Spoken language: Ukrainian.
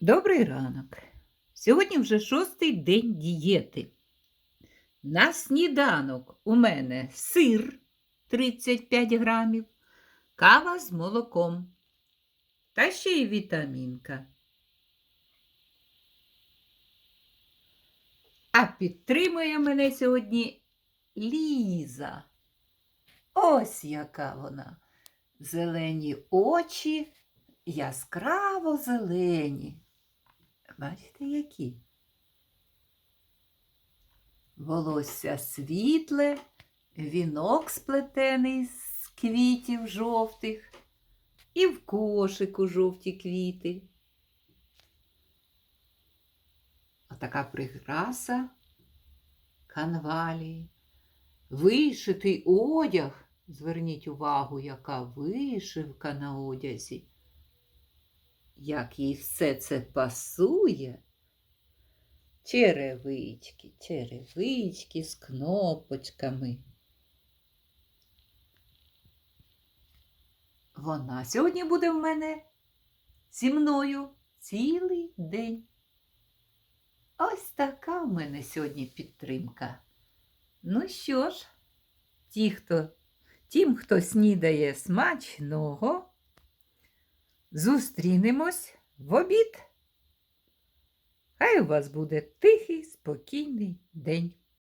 Добрий ранок. Сьогодні вже шостий день дієти. На сніданок у мене сир 35 грамів, кава з молоком та ще й вітамінка. А підтримує мене сьогодні Ліза. Ось яка вона. Зелені очі, яскраво зелені. Бачите, які? Волосся світле, вінок сплетений з квітів жовтих, і в кошику жовті квіти. Отака прикраса канвалії. Вишитий одяг. Зверніть увагу, яка вишивка на одязі. Як їй все це пасує. Черевички, черевички з кнопочками. Вона сьогодні буде в мене зі мною цілий день. Ось така в мене сьогодні підтримка. Ну що ж, ті, хто, тим, хто снідає смачного, зустрінемось в обід. Хай у вас буде тихий, спокійний день.